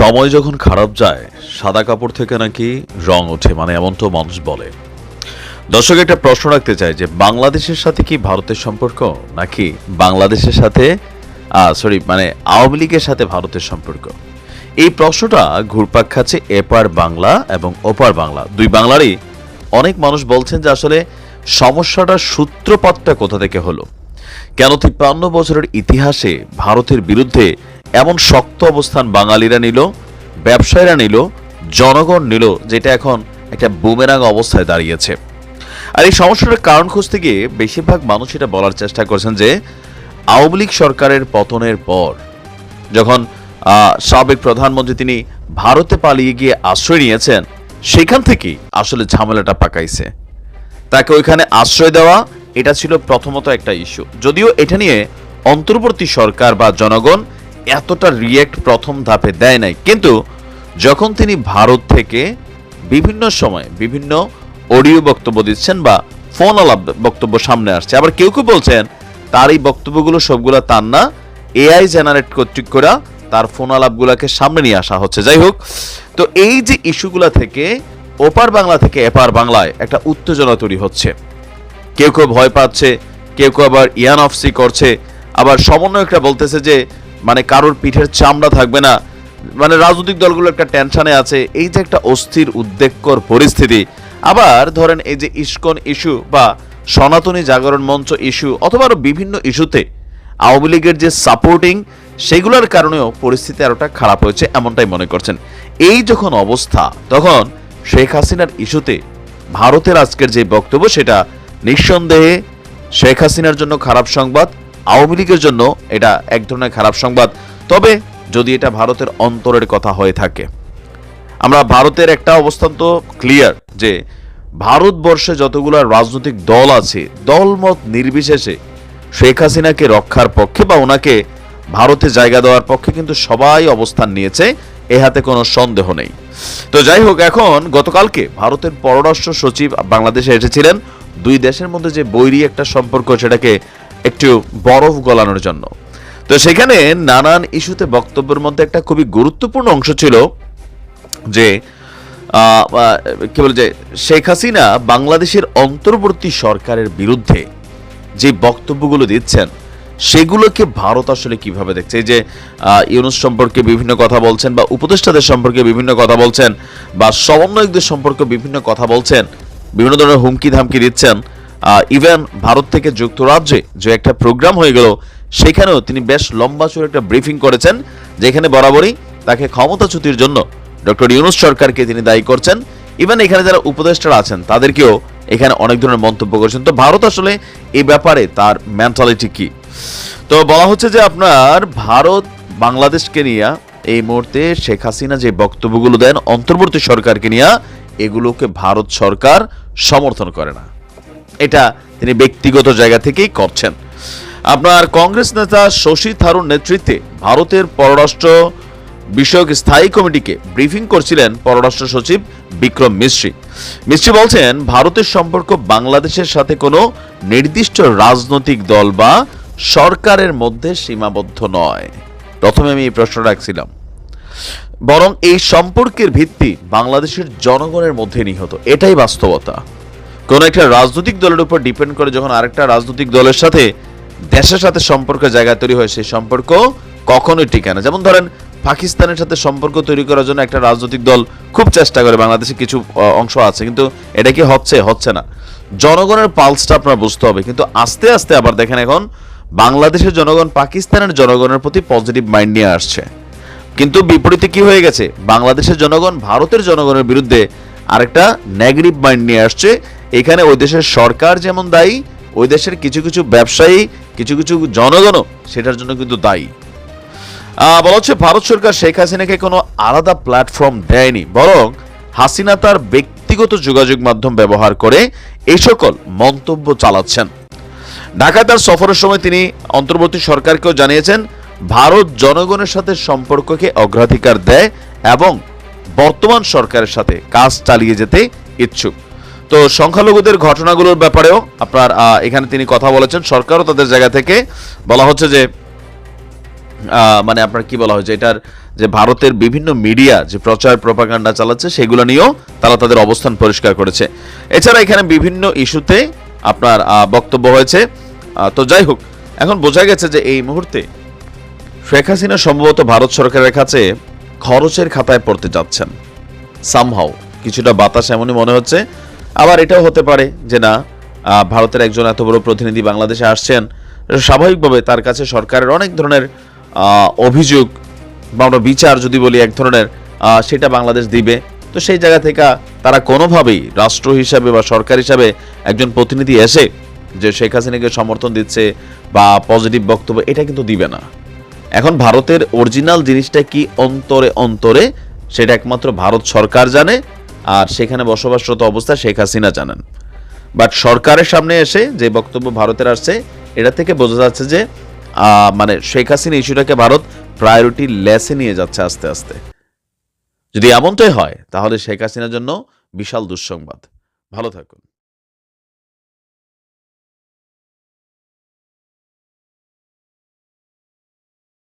সময় যখন খারাপ যায়, সাদা কাপড় থেকে নাকি রং ওঠে মানে এমন তো মানুষ বলে। দর্শক, একটা প্রশ্ন রাখতে চাই যে, বাংলাদেশের সাথে কি ভারতের সম্পর্ক, নাকি বাংলাদেশের সাথে সরি মানে আওয়ামী লীগের সাথে ভারতের সম্পর্ক? এই প্রশ্নটা ঘুরপাক খাচ্ছে এপার বাংলা এবং ওপার বাংলা। দুই বাংলারই অনেক মানুষ বলছেন যে, আসলে সমস্যাটার সূত্রপাতটা কোথা থেকে হলো? কেন তিপ্পান্ন বছরের ইতিহাসে ভারতের বিরুদ্ধে এমন শক্ত অবস্থান বাঙালিরা নিল, ব্যবসায়ীরা নিল, জনগণ নিল, যেটা এখন একটা বুমেরাং অবস্থায় দাঁড়িয়েছে। আর এই সমস্যাটার কারণ খুঁজতে গিয়ে বেশিরভাগ মানুষ এটা বলার চেষ্টা করছেন যে, আওয়ামী লীগ সরকারের পতনের পর যখন সাবেক প্রধানমন্ত্রী তিনি ভারতে পালিয়ে গিয়ে আশ্রয় নিয়েছেন, সেখান থেকেই আসলে ঝামেলাটা পাকাইছে। তাকে ওইখানে আশ্রয় দেওয়া, এটা ছিল প্রথমত একটা ইস্যু যদিও এটা নিয়ে অন্তর্বর্তী সরকার বা জনগণ এতটা রিয়েক্ট প্রথম ধাপে দেয় নাই। কিন্তু যখন তিনি ভারত থেকে বিভিন্ন সময় বিভিন্ন অডিও বক্তব্য দিচ্ছেন বা ফোন আলাপ বক্তব্য সামনে আসছে, আবার কেউ কেউ বলছেন, তার এই বক্তব্যগুলো সবগুলো তার না এআই জেনারেট কর্তৃক করা, তার ফোন আলাপগুলোকে সামনে নিয়ে আসা হচ্ছে। যাই হোক, তো এই যে ইস্যুগুলা থেকে ওপার বাংলা থেকে এপার বাংলায় একটা উত্তেজনা তৈরি হচ্ছে। কেউ কেউ ভয় পাচ্ছে, কেউ কেউ আবার ইয়ান অফসি করছে, আবার সমন্বয়করা বলতেছে যে মানে কারোর পিঠের চামড়া থাকবে না। মানে রাজনৈতিক দলগুলো একটা টেনশনে আছে। এই যে একটা অস্থির, উদ্বেগকর পরিস্থিতি। আবার ধরেন এই যে ইস্কন ইস্যু বা সনাতনী জাগরণ মঞ্চ ইস্যু অথবা আরও বিভিন্ন ইস্যুতে আওয়ামী লীগের যে সাপোর্টিং, সেগুলোর কারণেও পরিস্থিতি আরোটা খারাপ হয়েছে এমনটাই মনে করছেন। এই যখন অবস্থা, তখন শেখ হাসিনার ইস্যুতে ভারতের আজকের যে বক্তব্য, সেটা নিঃসন্দেহে শেখ হাসিনার জন্য খারাপ সংবাদ আওয়ামী লীগের জন্য এটা এক ধরনের খারাপ সংবাদ। তবে যদি এটা ভারতের অন্তরের কথা হয়ে থাকে, আমরা ভারতের একটা অবস্থান তো ক্লিয়ার যে ভারতবর্ষে যতগুলো রাজনৈতিক দল আছে, দলমত নির্বিশেষে শেখ হাসিনাকে রক্ষার পক্ষে বা ওনাকে ভারতে জায়গা দেওয়ার পক্ষে কিন্তু সবাই অবস্থান নিয়েছে, এ হাতে কোনো সন্দেহ নেই। তো যাই হোক, এখন গতকালকে ভারতের পররাষ্ট্র সচিব বাংলাদেশে এসেছিলেন। দুই দেশের মধ্যে যে বৈরী একটা সম্পর্ক, সেটাকে একটু বরফ গলানোর জন্য। তো সেখানে নানান ইস্যুতে বক্তব্যের মধ্যে একটা খুবই গুরুত্বপূর্ণ অংশ ছিল যে কি বলে যে, শেখ হাসিনা বাংলাদেশের অন্তর্বর্তী সরকারের বিরুদ্ধে যে বক্তব্যগুলো দিচ্ছেন, সেগুলোকে ভারত আসলে কীভাবে দেখছে? এই যে ইউনুস সম্পর্কে বিভিন্ন কথা বলছেন বা উপদেষ্টাদের সম্পর্কে বিভিন্ন কথা বলছেন বা সমন্বয়কদের সম্পর্কে বিভিন্ন কথা বলছেন, বিভিন্ন ধরনের হুমকি ধামকি দিচ্ছেন ইভেন ভারত থেকে যুক্তরাজ্যে যে একটা প্রোগ্রাম হয়ে গেল, সেখানেও তিনি বেশ লম্বা চড়ে একটা ব্রিফিং করেছেন, যেখানে বরাবরই তাকে ক্ষমতাচ্যুতির জন্য ডক্টর ইউনুস সরকারকে তিনি দায়ী করছেন। ইভেন এখানে যারা উপদেষ্টারা আছেন, তাদেরকেও এখানে অনেক ধরনের মন্তব্য করেছেন। তো ভারত আসলে এই ব্যাপারে তার মেন্টালিটি কি? তো বলা হচ্ছে যে আপনার ভারত বাংলাদেশকে নিয়ে এই মুহূর্তে শেখ হাসিনা যে বক্তব্যগুলো দেন, অন্তর্বর্তী সরকারকে নিয়ে, এগুলোকে ভারত সরকার সমর্থন করে না। এটা তিনি ব্যক্তিগত জায়গা থেকেই করছেন। আপনার কংগ্রেস নেতা শশী থারুর নেতৃত্বে ভারতের পররাষ্ট্র বিষয়ক স্থায়ী কমিটিকে ব্রিফিং করছিলেন পররাষ্ট্র সচিব বিক্রম মিশ্রি মিশ্রি বলছেন, ভারতের সম্পর্ক বাংলাদেশের সাথে কোনো নির্দিষ্ট রাজনৈতিক দল বা সরকারের মধ্যে সীমাবদ্ধ নয়। প্রথমে আমি এই প্রশ্ন রাখছিলাম। বরং এই সম্পর্কের ভিত্তি বাংলাদেশের জনগণের মধ্যে নিহত। এটাই বাস্তবতা। কোন একটা রাজনৈতিক দলের উপর ডিপেন্ড করে যখন আরেকটা রাজনৈতিক দলের সাথে, দেশের সাথে সম্পর্ক জায়গা তৈরি হয়, সেই সম্পর্ক কখনোই টিকে না। যেমন ধরেন, পাকিস্তানের সাথে সম্পর্ক তৈরি করার জন্য একটা রাজনৈতিক দল খুব চেষ্টা করে, বাংলাদেশে কিছু অংশ আছে, কিন্তু এটা কি হচ্ছে? হচ্ছে না। জনগণের পালসটা আপনার বুঝতে হবে, কিন্তু আস্তে আস্তে আবার দেখেন এখন, বাংলাদেশের জনগণ পাকিস্তানের জনগণের প্রতি পজিটিভ মাইন্ড নিয়ে আসছে। কিন্তু বিপরীতে কি হয়ে গেছে? বাংলাদেশের জনগণ, ভারতের জনগণের বিরুদ্ধে আরেকটা নেগেটিভ মাইন্ড নিয়ে আসছে। এখানে ওই দেশের সরকার যেমন দায়ী, ওই দেশের কিছু কিছু ব্যবসায়ী, কিছু কিছু জনগণও সেটার জন্য কিন্তু দায়ী। বলা হচ্ছে ভারত সরকার শেখ হাসিনাকে কোনো আলাদা প্ল্যাটফর্ম দেয়নি, বরং হাসিনা তার ব্যক্তিগত যোগাযোগ মাধ্যম ব্যবহার করে এই সকল মন্তব্য চালাচ্ছেন। ঢাকায় তার সফরের সময় তিনি অন্তর্বর্তী সরকারকেও জানিয়েছেন, ভারত জনগণের সাথে সম্পর্ককে অগ্রাধিকার দেয় এবং বর্তমান সরকারের সাথে কাজ চালিয়ে যেতে ইচ্ছুক। তো সংখ্যালঘুদের ঘটনাগুলোর ব্যাপারেও আপনার এখানে তিনি কথা বলেছেন। সরকারও তাদের জায়গা থেকে বলা হচ্ছে যে মানে আপনার কি বলা হয়েছে এটার যে ভারতের বিভিন্ন মিডিয়া যে প্রচার প্রপাগান্ডা চালাচ্ছে, সেগুলো নিয়েও তারা তাদের অবস্থান পরিষ্কার করেছে। এছাড়া এখানে বিভিন্ন ইস্যুতে আপনার বক্তব্য হয়েছে। তো যাই হোক, এখন বোঝা গেছে যে এই মুহূর্তে শেখ হাসিনা সম্ভবত ভারত সরকারের কাছে খরচের খাতায় পড়তে যাচ্ছেন। সামহাও কিছুটা বাতাস এমনই মনে হচ্ছে। আবার এটাও হতে পারে যে না ভারতের একজন এত বড় প্রতিনিধি বাংলাদেশে আসছেন। স্বাভাবিকভাবে তার কাছে সরকারের অনেক ধরনের অভিযোগ বা আমরা বিচার যদি বলি এক ধরনের সেটা বাংলাদেশ দিবে। তো সেই জায়গা থেকে তারা কোনোভাবেই রাষ্ট্র হিসাবে বা সরকার হিসাবে একজন প্রতিনিধি এসে যে শেখ হাসিনাকে সমর্থন দিচ্ছে বা পজিটিভ বক্তব্য, এটা কিন্তু দিবে না। এখন ভারতের অরিজিনাল জিনিসটা কি অন্তরে অন্তরে? সেটা একমাত্র ভারত সরকার জানে, আর সেখানে বসবাসরত অবস্থা শেখ হাসিনা জানেন। বাট সরকারের সামনে এসে যে বক্তব্য ভারতের আসছে, এটা থেকে বোঝা যাচ্ছে যে মানে শেখ হাসিনা ইস্যুটাকে ভারত প্রায়োরিটি লেসে নিয়ে যাচ্ছে আস্তে আস্তে। যদি এমনটাই হয়, তাহলে শেখ হাসিনার জন্য বিশাল দুঃসংবাদ। ভালো থাকুন।